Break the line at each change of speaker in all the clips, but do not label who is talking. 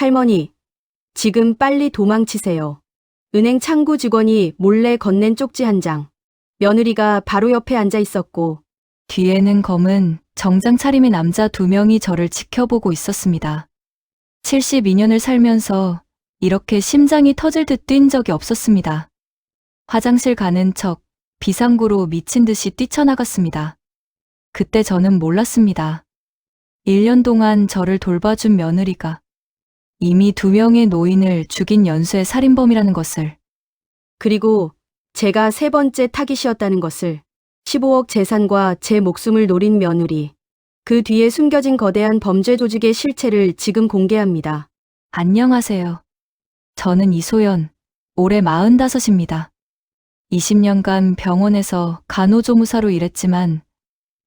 할머니, 지금 빨리 도망치세요. 은행 창구 직원이 몰래 건넨 쪽지 한 장. 며느리가 바로 옆에 앉아 있었고,
뒤에는 검은 정장 차림의 남자 두 명이 저를 지켜보고 있었습니다. 72년을 살면서 이렇게 심장이 터질 듯 뛴 적이 없었습니다. 화장실 가는 척 비상구로 미친 듯이 뛰쳐나갔습니다. 그때 저는 몰랐습니다. 1년 동안 저를 돌봐준 며느리가 이미 두 명의 노인을 죽인 연쇄 살인범이라는 것을
그리고 제가 세 번째 타깃이었다는 것을 15억 재산과 제 목숨을 노린 며느리. 그 뒤에 숨겨진 거대한 범죄 조직의 실체를 지금 공개합니다.
안녕하세요. 저는 이소연, 올해 45입니다. 20년간 병원에서 간호조무사로 일했지만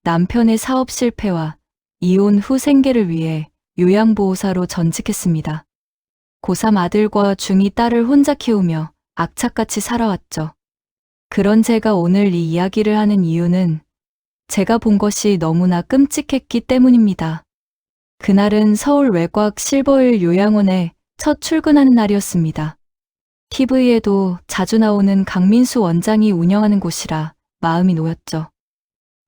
남편의 사업 실패와 이혼 후 생계를 위해 요양보호사로 전직했습니다. 고3 아들과 중2 딸을 혼자 키우며 악착같이 살아왔죠. 그런 제가 오늘 이 이야기를 하는 이유는 제가 본 것이 너무나 끔찍했기 때문입니다. 그날은 서울 외곽 실버힐 요양원에 첫 출근하는 날이었습니다. TV에도 자주 나오는 강민수 원장이 운영하는 곳이라 마음이 놓였죠.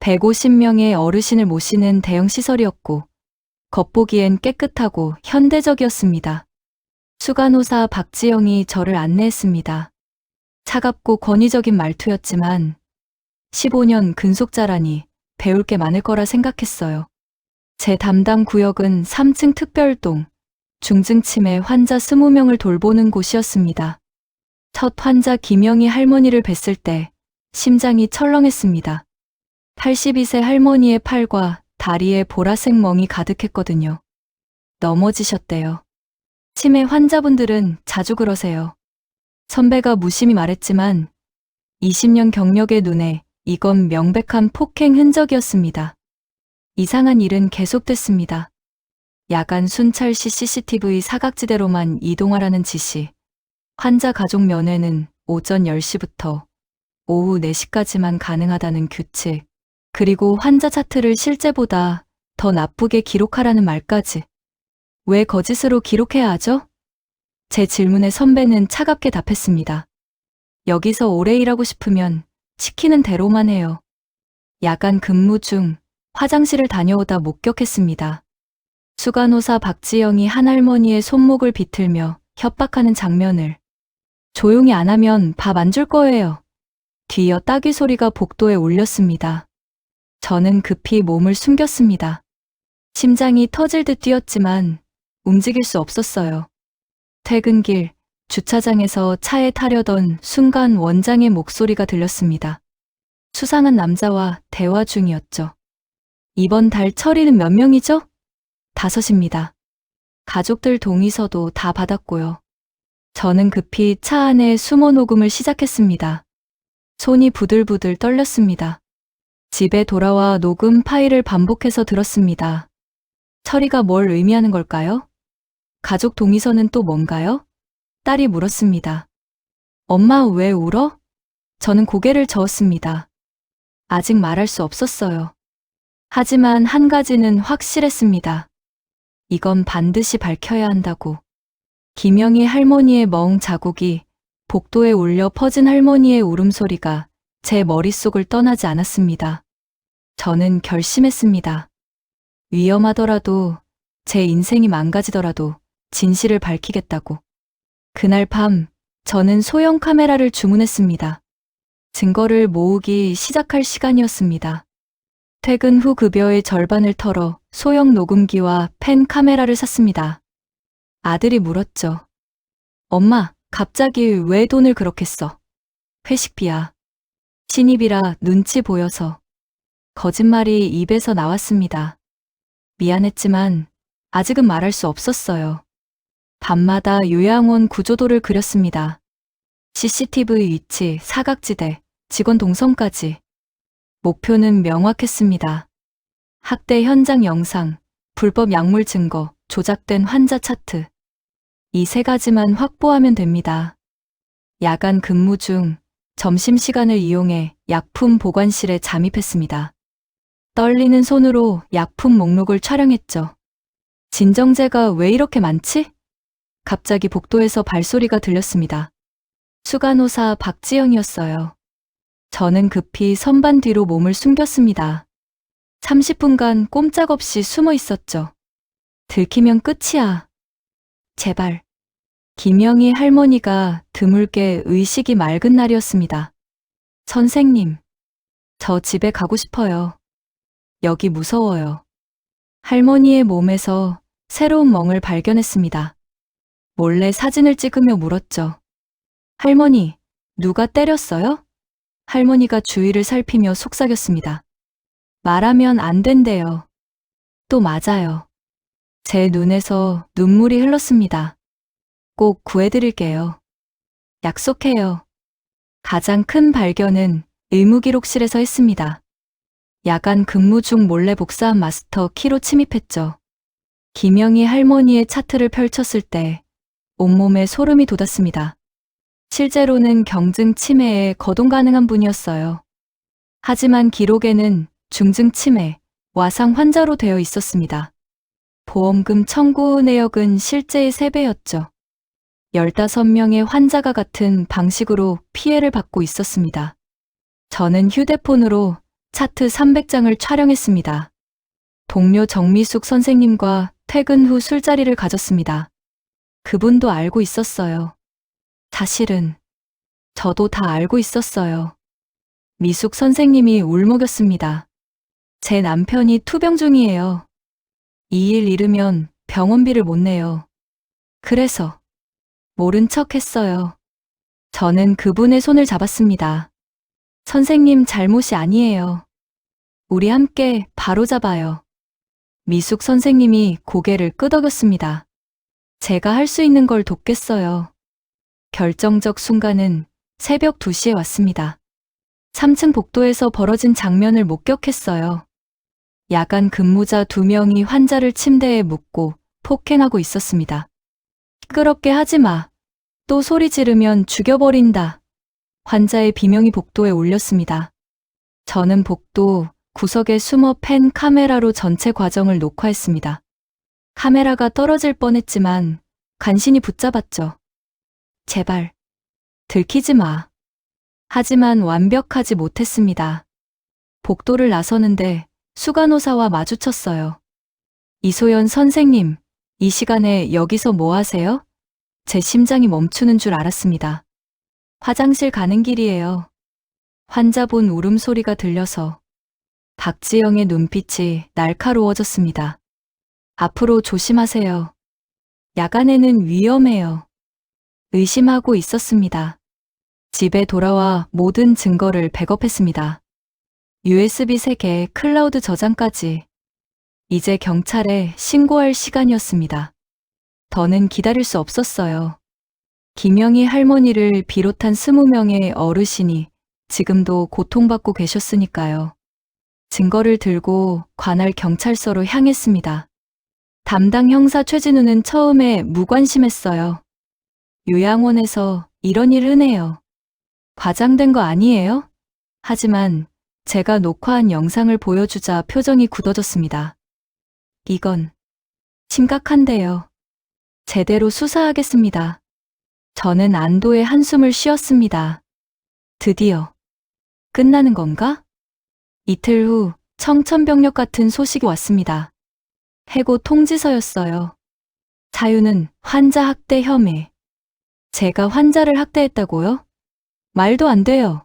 150명의 어르신을 모시는 대형 시설이었고, 겉보기엔 깨끗하고 현대적이었습니다. 수간호사 박지영이 저를 안내했습니다. 차갑고 권위적인 말투였지만 15년 근속자라니 배울 게 많을 거라 생각했어요. 제 담당 구역은 3층 특별동, 중증 치매 환자 20명을 돌보는 곳이었습니다. 첫 환자 김영희 할머니를 뵀을 때 심장이 철렁했습니다. 82세 할머니의 팔과 다리에 보라색 멍이 가득했거든요. 넘어지셨대요. 치매 환자분들은 자주 그러세요. 선배가 무심히 말했지만 20년 경력의 눈에 이건 명백한 폭행 흔적이었습니다. 이상한 일은 계속됐습니다. 야간 순찰 시 CCTV 사각지대로만 이동하라는 지시. 환자 가족 면회는 오전 10시부터 오후 4시까지만 가능하다는 규칙. 그리고 환자 차트를 실제보다 더 나쁘게 기록하라는 말까지. 왜 거짓으로 기록해야 하죠? 제 질문에 선배는 차갑게 답했습니다. 여기서 오래 일하고 싶으면 시키는 대로만 해요. 야간 근무 중 화장실을 다녀오다 목격했습니다. 수간호사 박지영이 한 할머니의 손목을 비틀며 협박하는 장면을 조용히 안 하면 밥 안 줄 거예요. 뒤이어 따귀 소리가 복도에 울렸습니다. 저는 급히 몸을 숨겼습니다. 심장이 터질 듯 뛰었지만 움직일 수 없었어요. 퇴근길 주차장에서 차에 타려던 순간 원장의 목소리가 들렸습니다. 수상한 남자와 대화 중이었죠. 이번 달 처리는 몇 명이죠? 다섯입니다. 가족들 동의서도 다 받았고요. 저는 급히 차 안에 수모 녹음을 시작했습니다. 손이 부들부들 떨렸습니다. 집에 돌아와 녹음 파일을 반복해서 들었습니다. 처리가 뭘 의미하는 걸까요? 가족 동의서는 또 뭔가요? 딸이 물었습니다. 엄마 왜 울어? 저는 고개를 저었습니다. 아직 말할 수 없었어요. 하지만 한 가지는 확실했습니다. 이건 반드시 밝혀야 한다고. 김영희 할머니의 멍 자국이 복도에 울려 퍼진 할머니의 울음소리가 제 머릿속을 떠나지 않았습니다. 저는 결심했습니다. 위험하더라도 제 인생이 망가지더라도 진실을 밝히겠다고. 그날 밤 저는 소형 카메라를 주문했습니다. 증거를 모으기 시작할 시간이었습니다. 퇴근 후 급여의 절반을 털어 소형 녹음기와 펜 카메라를 샀습니다. 아들이 물었죠. 엄마, 갑자기 왜 돈을 그렇게 써? 회식비야. 신입이라 눈치 보여서. 거짓말이 입에서 나왔습니다. 미안했지만 아직은 말할 수 없었어요. 밤마다 요양원 구조도를 그렸습니다. CCTV 위치, 사각지대, 직원 동선까지. 목표는 명확했습니다. 학대 현장 영상, 불법 약물 증거, 조작된 환자 차트. 이 세 가지만 확보하면 됩니다. 야간 근무 중 점심시간을 이용해 약품 보관실에 잠입했습니다. 떨리는 손으로 약품 목록을 촬영했죠. 진정제가 왜 이렇게 많지? 갑자기 복도에서 발소리가 들렸습니다. 수간호사 박지영이었어요. 저는 급히 선반 뒤로 몸을 숨겼습니다. 30분간 꼼짝없이 숨어 있었죠. 들키면 끝이야. 제발. 김영희 할머니가 드물게 의식이 맑은 날이었습니다. 선생님, 저 집에 가고 싶어요. 여기 무서워요. 할머니의 몸에서 새로운 멍을 발견했습니다. 몰래 사진을 찍으며 물었죠. 할머니, 누가 때렸어요? 할머니가 주위를 살피며 속삭였습니다. 말하면 안 된대요. 또 맞아요. 제 눈에서 눈물이 흘렀습니다. 꼭 구해드릴게요. 약속해요. 가장 큰 발견은 의무기록실에서 했습니다. 야간 근무 중 몰래 복사한 마스터 키로 침입했죠. 김영희 할머니의 차트를 펼쳤을 때 온몸에 소름이 돋았습니다. 실제로는 경증 치매에 거동 가능한 분이었어요. 하지만 기록에는 중증 치매, 와상 환자로 되어 있었습니다. 보험금 청구 내역은 실제의 3배였죠. 15명의 환자가 같은 방식으로 피해를 받고 있었습니다. 저는 휴대폰으로 차트 300장을 촬영했습니다. 동료 정미숙 선생님과 퇴근 후 술자리를 가졌습니다. 그분도 알고 있었어요. 사실은 저도 다 알고 있었어요. 미숙 선생님이 울먹였습니다. 제 남편이 투병 중이에요. 이 일 잃으면 병원비를 못 내요. 그래서 모른 척 했어요. 저는 그분의 손을 잡았습니다. 선생님 잘못이 아니에요. 우리 함께 바로 잡아요. 미숙 선생님이 고개를 끄덕였습니다. 제가 할 수 있는 걸 돕겠어요. 결정적 순간은 새벽 2시에 왔습니다. 3층 복도에서 벌어진 장면을 목격했어요. 야간 근무자 두 명이 환자를 침대에 묶고 폭행하고 있었습니다. 시끄럽게 하지 마. 또 소리 지르면 죽여버린다. 환자의 비명이 복도에 울렸습니다. 저는 복도 구석에 숨어 펜 카메라로 전체 과정을 녹화했습니다. 카메라가 떨어질 뻔했지만 간신히 붙잡았죠. 제발, 들키지 마. 하지만 완벽하지 못했습니다. 복도를 나서는데 수간호사와 마주쳤어요. 이소연 선생님, 이 시간에 여기서 뭐 하세요? 제 심장이 멈추는 줄 알았습니다. 화장실 가는 길이에요. 환자분 울음소리가 들려서 박지영의 눈빛이 날카로워졌습니다. 앞으로 조심하세요. 야간에는 위험해요. 의심하고 있었습니다. 집에 돌아와 모든 증거를 백업했습니다. USB 3개 클라우드 저장까지. 이제 경찰에 신고할 시간이었습니다. 더는 기다릴 수 없었어요. 김영희 할머니를 비롯한 20명의 어르신이 지금도 고통받고 계셨으니까요. 증거를 들고 관할 경찰서로 향했습니다. 담당 형사 최진우는 처음에 무관심했어요. 요양원에서 이런 일 흔해요. 과장된 거 아니에요? 하지만 제가 녹화한 영상을 보여주자 표정이 굳어졌습니다. 이건 심각한데요. 제대로 수사하겠습니다. 저는 안도의 한숨을 쉬었습니다. 드디어 끝나는 건가? 이틀 후 청천벽력 같은 소식이 왔습니다. 해고 통지서였어요. 자유는 환자 학대 혐의. 제가 환자를 학대했다고요? 말도 안 돼요.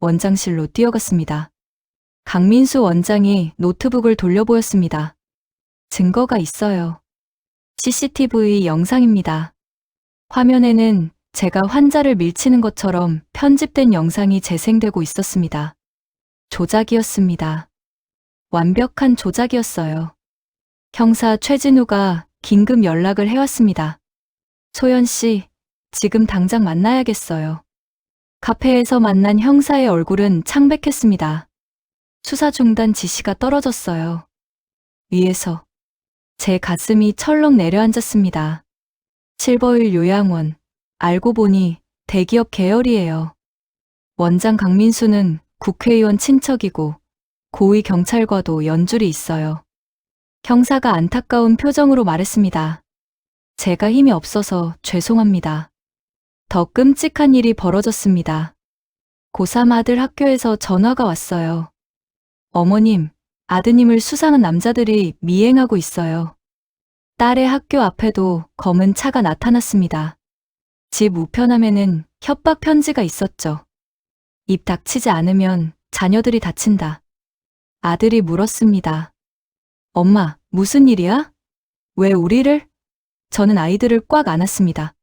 원장실로 뛰어갔습니다. 강민수 원장이 노트북을 돌려보였습니다. 증거가 있어요. CCTV 영상입니다. 화면에는 제가 환자를 밀치는 것처럼 편집된 영상이 재생되고 있었습니다. 조작이었습니다. 완벽한 조작이었어요. 형사 최진우가 긴급 연락을 해왔습니다. 소연 씨, 지금 당장 만나야겠어요. 카페에서 만난 형사의 얼굴은 창백했습니다. 수사 중단 지시가 떨어졌어요. 위에서 제 가슴이 철렁 내려앉았습니다. 실버힐 요양원, 알고 보니 대기업 계열이에요. 원장 강민수는 국회의원 친척이고 고위 경찰과도 연줄이 있어요. 형사가 안타까운 표정으로 말했습니다. 제가 힘이 없어서 죄송합니다. 더 끔찍한 일이 벌어졌습니다. 고3 아들 학교에서 전화가 왔어요. 어머님, 아드님을 수상한 남자들이 미행하고 있어요. 딸의 학교 앞에도 검은 차가 나타났습니다. 집 우편함에는 협박 편지가 있었죠. 입 닥치지 않으면 자녀들이 다친다. 아들이 물었습니다. 엄마, 무슨 일이야? 왜 우리를? 저는 아이들을 꽉 안았습니다.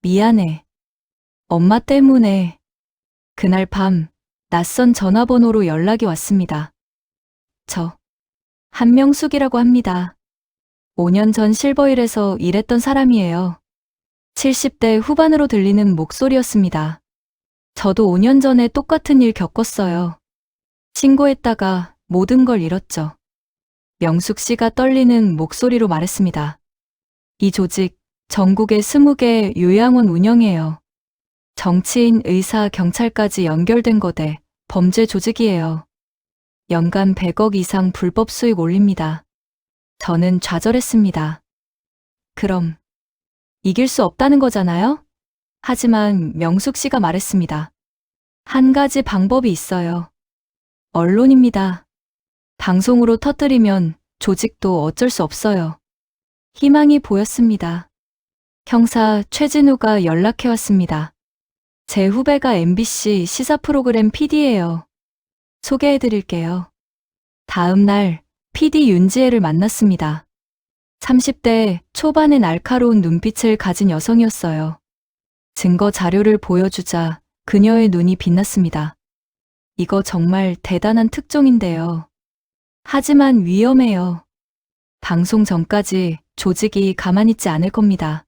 미안해. 엄마 때문에. 그날 밤, 낯선 전화번호로 연락이 왔습니다. 저, 한명숙이라고 합니다. 5년 전 실버힐에서 일했던 사람이에요. 70대 후반으로 들리는 목소리였습니다. 저도 5년 전에 똑같은 일 겪었어요. 신고했다가 모든 걸 잃었죠. 명숙 씨가 떨리는 목소리로 말했습니다. 이 조직 전국에 20개 요양원 운영해요. 정치인, 의사, 경찰까지 연결된 거대 범죄 조직이에요. 연간 100억 이상 불법 수익 올립니다. 저는 좌절했습니다. 그럼 이길 수 없다는 거잖아요? 하지만 명숙 씨가 말했습니다. 한 가지 방법이 있어요. 언론입니다. 방송으로 터뜨리면 조직도 어쩔 수 없어요. 희망이 보였습니다. 형사 최진우가 연락해왔습니다. 제 후배가 MBC 시사 프로그램 PD예요. 소개해드릴게요. 다음 날 PD 윤지혜를 만났습니다. 30대 초반의 날카로운 눈빛을 가진 여성이었어요. 증거 자료를 보여주자 그녀의 눈이 빛났습니다. 이거 정말 대단한 특종인데요. 하지만 위험해요. 방송 전까지 조직이 가만히 있지 않을 겁니다.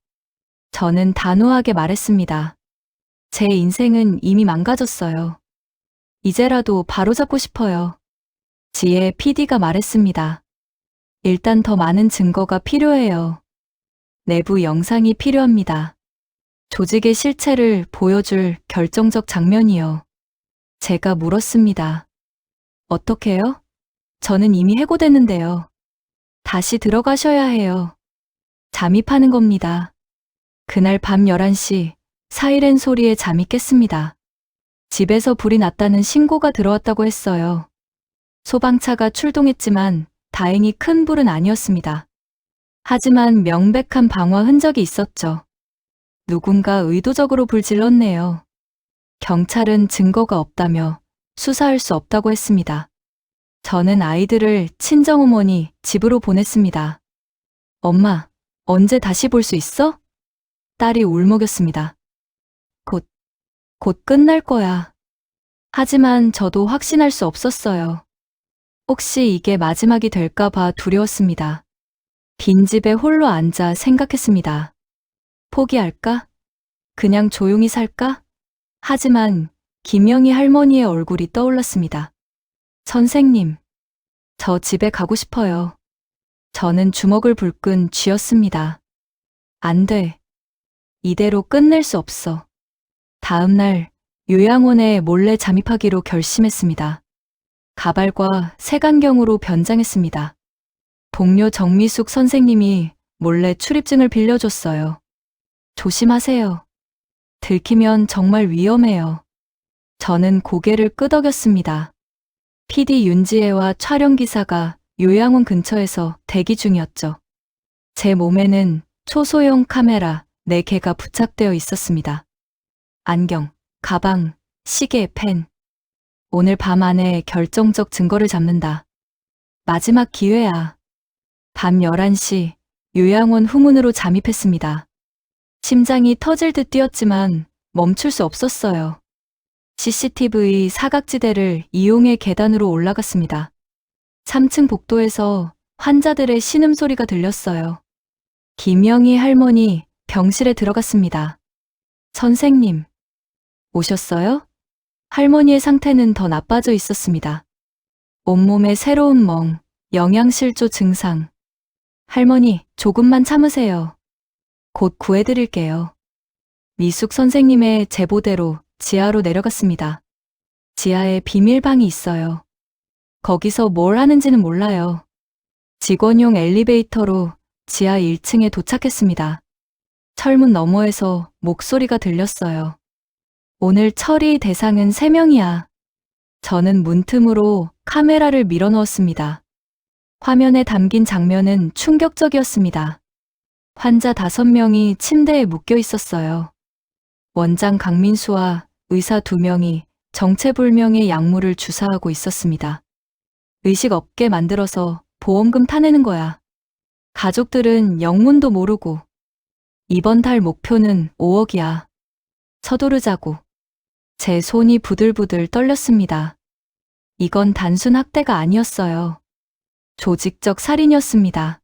저는 단호하게 말했습니다. 제 인생은 이미 망가졌어요. 이제라도 바로잡고 싶어요. 지혜 PD가 말했습니다. 일단 더 많은 증거가 필요해요. 내부 영상이 필요합니다. 조직의 실체를 보여줄 결정적 장면이요. 제가 물었습니다. 어떻게요? 저는 이미 해고됐는데요. 다시 들어가셔야 해요. 잠입하는 겁니다. 그날 밤 11시 사이렌 소리에 잠이 깼습니다. 집에서 불이 났다는 신고가 들어왔다고 했어요. 소방차가 출동했지만 다행히 큰 불은 아니었습니다. 하지만 명백한 방화 흔적이 있었죠. 누군가 의도적으로 불 질렀네요. 경찰은 증거가 없다며 수사할 수 없다고 했습니다. 저는 아이들을 친정어머니 집으로 보냈습니다. 엄마, 언제 다시 볼 수 있어? 딸이 울먹였습니다. 곧, 곧 끝날 거야. 하지만 저도 확신할 수 없었어요. 혹시 이게 마지막이 될까봐 두려웠습니다. 빈집에 홀로 앉아 생각했습니다. 포기할까? 그냥 조용히 살까? 하지만 김영희 할머니의 얼굴이 떠올랐습니다. 선생님, 저 집에 가고 싶어요. 저는 주먹을 불끈 쥐었습니다. 안 돼. 이대로 끝낼 수 없어. 다음 날 요양원에 몰래 잠입하기로 결심했습니다. 가발과 색안경으로 변장했습니다. 동료 정미숙 선생님이 몰래 출입증을 빌려줬어요. 조심하세요. 들키면 정말 위험해요. 저는 고개를 끄덕였습니다. PD 윤지혜와 촬영 기사가 요양원 근처에서 대기 중이었죠. 제 몸에는 초소형 카메라 4개가 부착되어 있었습니다. 안경, 가방, 시계, 펜. 오늘 밤 안에 결정적 증거를 잡는다. 마지막 기회야. 밤 11시 요양원 후문으로 잠입했습니다. 심장이 터질 듯 뛰었지만 멈출 수 없었어요. CCTV 사각지대를 이용해 계단으로 올라갔습니다. 3층 복도에서 환자들의 신음소리가 들렸어요. 김영희 할머니 병실에 들어갔습니다. 선생님, 오셨어요? 할머니의 상태는 더 나빠져 있었습니다. 온몸에 새로운 멍, 영양실조 증상. 할머니, 조금만 참으세요. 곧 구해드릴게요. 미숙 선생님의 제보대로 지하로 내려갔습니다. 지하에 비밀방이 있어요. 거기서 뭘 하는지는 몰라요. 직원용 엘리베이터로 지하 1층에 도착했습니다. 철문 너머에서 목소리가 들렸어요. 오늘 처리 대상은 3명이야. 저는 문틈으로 카메라를 밀어 넣었습니다. 화면에 담긴 장면은 충격적이었습니다. 환자 5명이 침대에 묶여 있었어요. 원장 강민수와 의사 2명이 정체불명의 약물을 주사하고 있었습니다. 의식 없게 만들어서 보험금 타내는 거야. 가족들은 영문도 모르고 이번 달 목표는 5억이야. 서두르자고. 제 손이 부들부들 떨렸습니다. 이건 단순 학대가 아니었어요. 조직적 살인이었습니다.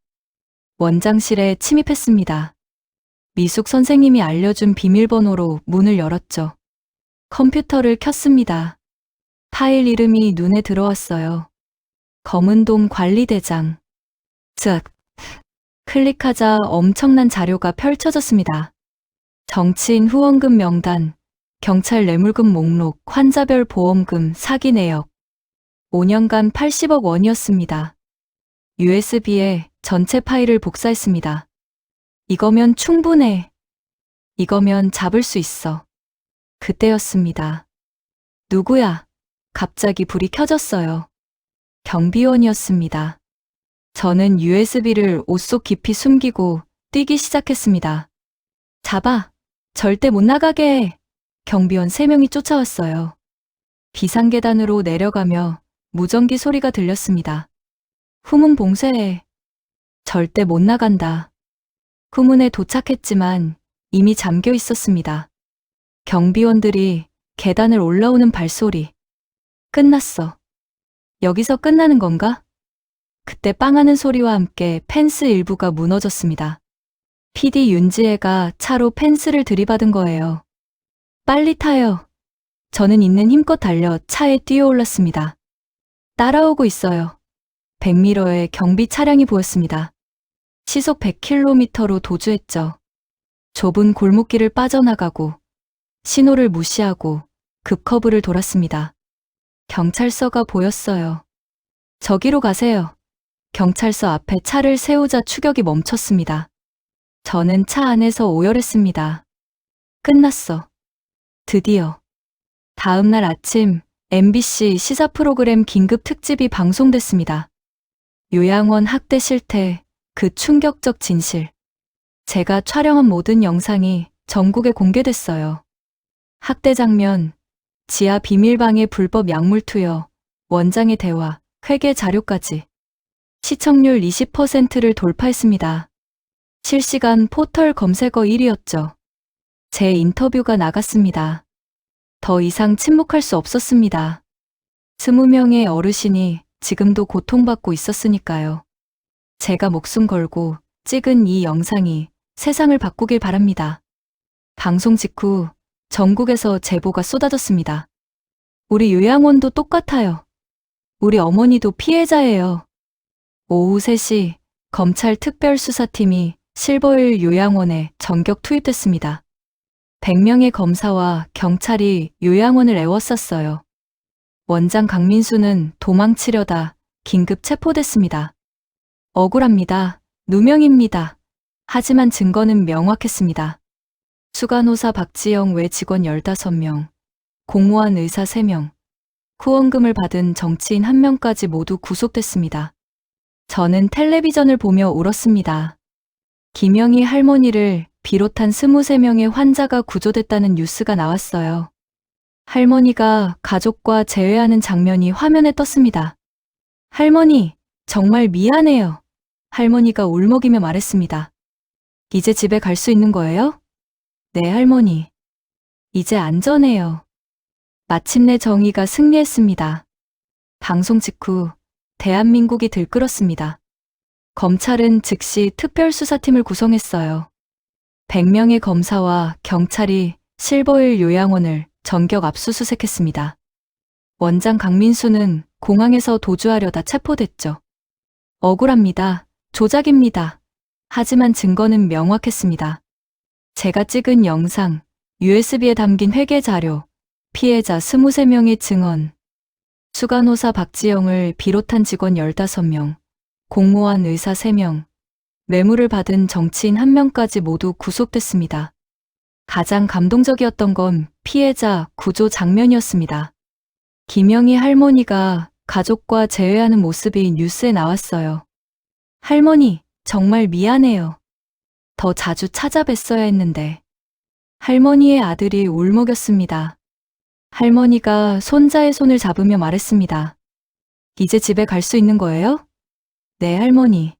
원장실에 침입했습니다. 미숙 선생님이 알려준 비밀번호로 문을 열었죠. 컴퓨터를 켰습니다. 파일 이름이 눈에 들어왔어요. 검은돔 관리대장. 즉, 클릭하자 엄청난 자료가 펼쳐졌습니다. 정치인 후원금 명단, 경찰 뇌물금 목록, 환자별 보험금, 사기 내역. 5년간 80억 원이었습니다. USB에 전체 파일을 복사했습니다. 이거면 충분해. 이거면 잡을 수 있어. 그때였습니다. 누구야? 갑자기 불이 켜졌어요. 경비원이었습니다. 저는 USB를 옷 속 깊이 숨기고 뛰기 시작했습니다. 잡아! 절대 못 나가게 해! 경비원 3명이 쫓아왔어요. 비상계단으로 내려가며 무전기 소리가 들렸습니다. 후문 봉쇄해. 절대 못 나간다. 후문에 도착했지만 이미 잠겨 있었습니다. 경비원들이 계단을 올라오는 발소리. 끝났어. 여기서 끝나는 건가? 그때 빵하는 소리와 함께 펜스 일부가 무너졌습니다. PD 윤지혜가 차로 펜스를 들이받은 거예요. 빨리 타요. 저는 있는 힘껏 달려 차에 뛰어올랐습니다. 따라오고 있어요. 100미러의 경비 차량이 보였습니다. 시속 100km로 도주했죠. 좁은 골목길을 빠져나가고 신호를 무시하고 급커브를 돌았습니다. 경찰서가 보였어요. 저기로 가세요. 경찰서 앞에 차를 세우자 추격이 멈췄습니다. 저는 차 안에서 오열했습니다. 끝났어. 드디어. 다음 날 아침 MBC 시사 프로그램 긴급 특집이 방송됐습니다. 요양원 학대 실태, 그 충격적 진실. 제가 촬영한 모든 영상이 전국에 공개됐어요. 학대 장면, 지하 비밀방의 불법 약물 투여, 원장의 대화, 회계 자료까지. 시청률 20%를 돌파했습니다. 실시간 포털 검색어 1위였죠. 제 인터뷰가 나갔습니다. 더 이상 침묵할 수 없었습니다. 20명의 어르신이 지금도 고통받고 있었으니까요. 제가 목숨 걸고 찍은 이 영상이 세상을 바꾸길 바랍니다. 방송 직후 전국에서 제보가 쏟아졌습니다. 우리 요양원도 똑같아요. 우리 어머니도 피해자예요. 오후 3시 검찰 특별수사팀이 실버힐 요양원에 전격 투입됐습니다. 100명의 검사와 경찰이 요양원을 애워쌌어요. 원장 강민수는 도망치려다 긴급 체포됐습니다. 억울합니다. 누명입니다. 하지만 증거는 명확했습니다. 수간호사 박지영 외 직원 15명, 공무원 의사 3명, 후원금을 받은 정치인 1명까지 모두 구속됐습니다. 저는 텔레비전을 보며 울었습니다. 김영희 할머니를 비롯한 23명의 환자가 구조됐다는 뉴스가 나왔어요. 할머니가 가족과 재회하는 장면이 화면에 떴습니다. 할머니, 정말 미안해요. 할머니가 울먹이며 말했습니다. 이제 집에 갈 수 있는 거예요? 네, 할머니. 이제 안전해요. 마침내 정의가 승리했습니다. 방송 직후 대한민국이 들끓었습니다. 검찰은 즉시 특별수사팀을 구성했어요. 100명의 검사와 경찰이 실버힐 요양원을 전격 압수수색했습니다. 원장 강민수는 공항에서 도주하려다 체포됐죠. 억울합니다. 조작입니다. 하지만 증거는 명확했습니다. 제가 찍은 영상, USB에 담긴 회계 자료, 피해자 23명의 증언, 수간호사 박지영을 비롯한 직원 15명, 공무원 의사 3명, 뇌물을 받은 정치인 한 명까지 모두 구속됐습니다. 가장 감동적이었던 건 피해자 구조 장면이었습니다. 김영희 할머니가 가족과 재회하는 모습이 뉴스에 나왔어요. 할머니, 정말 미안해요. 더 자주 찾아뵀어야 했는데. 할머니의 아들이 울먹였습니다. 할머니가 손자의 손을 잡으며 말했습니다. 이제 집에 갈 수 있는 거예요? 네, 할머니.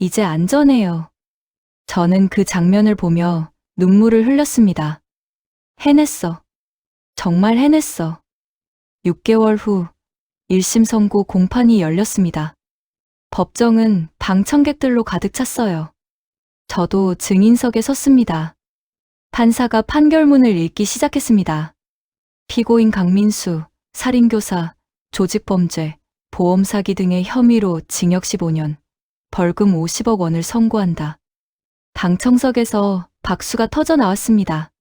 이제 안전해요. 저는 그 장면을 보며 눈물을 흘렸습니다. 해냈어. 정말 해냈어. 6개월 후 1심 선고 공판이 열렸습니다. 법정은 방청객들로 가득 찼어요. 저도 증인석에 섰습니다. 판사가 판결문을 읽기 시작했습니다. 피고인 강민수, 살인교사, 조직범죄, 보험사기 등의 혐의로 징역 15년, 벌금 50억 원을 선고한다. 방청석에서 박수가 터져 나왔습니다.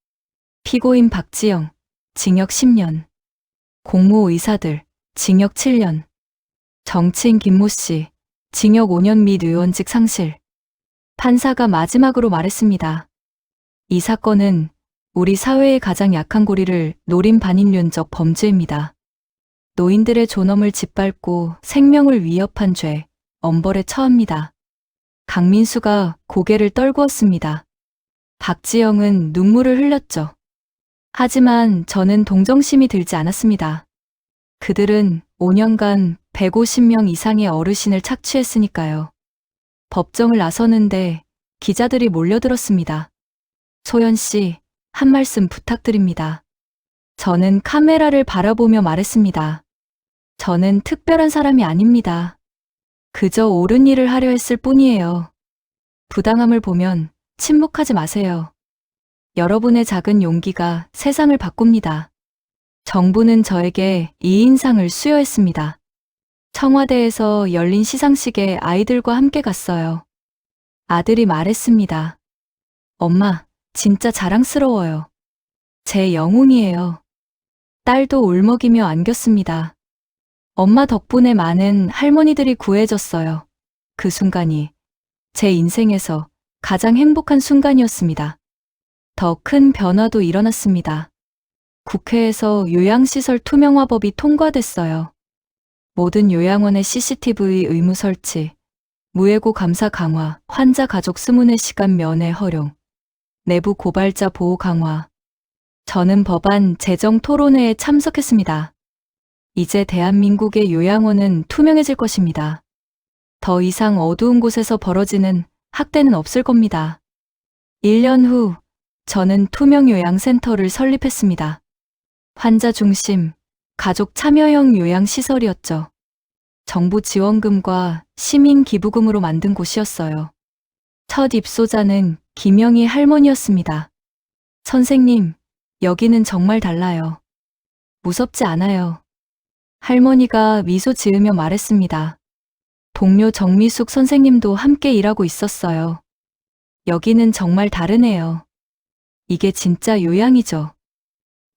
피고인 박지영, 징역 10년. 공모 의사들, 징역 7년. 정치인 김모 씨, 징역 5년 및 의원직 상실. 판사가 마지막으로 말했습니다. 이 사건은 우리 사회의 가장 약한 고리를 노린 반인륜적 범죄입니다. 노인들의 존엄을 짓밟고 생명을 위협한 죄, 엄벌에 처합니다. 강민수가 고개를 떨구었습니다. 박지영은 눈물을 흘렸죠. 하지만 저는 동정심이 들지 않았습니다. 그들은 5년간 150명 이상의 어르신을 착취했으니까요. 법정을 나서는데 기자들이 몰려들었습니다. 소연 씨, 한 말씀 부탁드립니다. 저는 카메라를 바라보며 말했습니다. 저는 특별한 사람이 아닙니다. 그저 옳은 일을 하려 했을 뿐이에요. 부당함을 보면 침묵하지 마세요. 여러분의 작은 용기가 세상을 바꿉니다. 정부는 저에게 이 인상을 수여했습니다. 청와대에서 열린 시상식에 아이들과 함께 갔어요. 아들이 말했습니다. 엄마, 진짜 자랑스러워요. 제 영웅이에요. 딸도 울먹이며 안겼습니다. 엄마 덕분에 많은 할머니들이 구해졌어요. 그 순간이 제 인생에서 가장 행복한 순간이었습니다. 더 큰 변화도 일어났습니다. 국회에서 요양시설 투명화법이 통과됐어요. 모든 요양원의 CCTV 의무 설치, 무해고 감사 강화, 환자 가족 스문의 시간 면회 허용, 내부 고발자 보호 강화. 저는 법안 제정 토론회에 참석했습니다. 이제 대한민국의 요양원은 투명해질 것입니다. 더 이상 어두운 곳에서 벌어지는 학대는 없을 겁니다. 1년 후, 저는 투명 요양센터를 설립했습니다. 환자 중심, 가족 참여형 요양시설이었죠. 정부 지원금과 시민 기부금으로 만든 곳이었어요. 첫 입소자는 김영희 할머니였습니다. 선생님, 여기는 정말 달라요. 무섭지 않아요. 할머니가 미소 지으며 말했습니다. 동료 정미숙 선생님도 함께 일하고 있었어요. 여기는 정말 다르네요. 이게 진짜 요양이죠.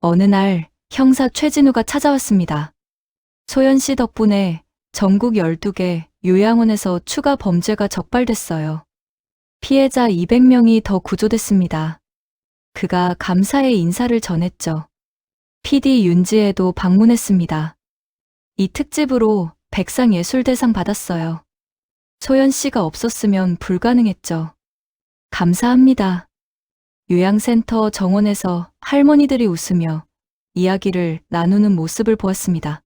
어느 날 형사 최진우가 찾아왔습니다. 소연 씨 덕분에 전국 12개 요양원에서 추가 범죄가 적발됐어요. 피해자 200명이 더 구조됐습니다. 그가 감사의 인사를 전했죠. PD 윤지에도 방문했습니다. 이 특집으로 백상예술대상 받았어요. 소연 씨가 없었으면 불가능했죠. 감사합니다. 요양센터 정원에서 할머니들이 웃으며 이야기를 나누는 모습을 보았습니다.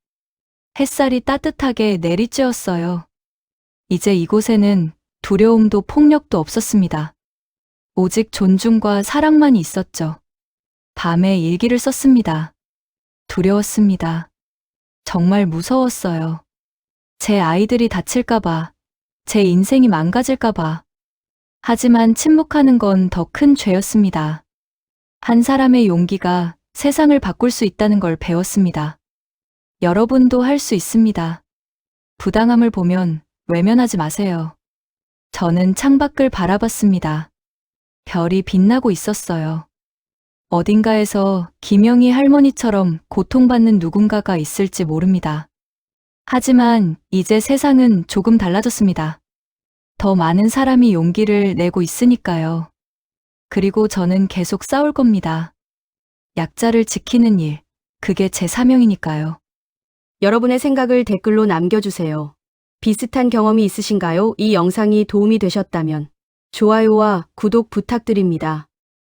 햇살이 따뜻하게 내리쬐었어요. 이제 이곳에는 두려움도 폭력도 없었습니다. 오직 존중과 사랑만 있었죠. 밤에 일기를 썼습니다. 두려웠습니다. 정말 무서웠어요. 제 아이들이 다칠까봐, 제 인생이 망가질까봐. 하지만 침묵하는 건 더 큰 죄였습니다. 한 사람의 용기가 세상을 바꿀 수 있다는 걸 배웠습니다. 여러분도 할 수 있습니다. 부당함을 보면 외면하지 마세요. 저는 창밖을 바라봤습니다. 별이 빛나고 있었어요. 어딘가에서 김영희 할머니처럼 고통받는 누군가가 있을지 모릅니다. 하지만 이제 세상은 조금 달라졌습니다. 더 많은 사람이 용기를 내고 있으니까요. 그리고 저는 계속 싸울 겁니다. 약자를 지키는 일, 그게 제 사명이니까요.
여러분의 생각을 댓글로 남겨주세요. 비슷한 경험이 있으신가요? 이 영상이 도움이 되셨다면 좋아요와 구독 부탁드립니다.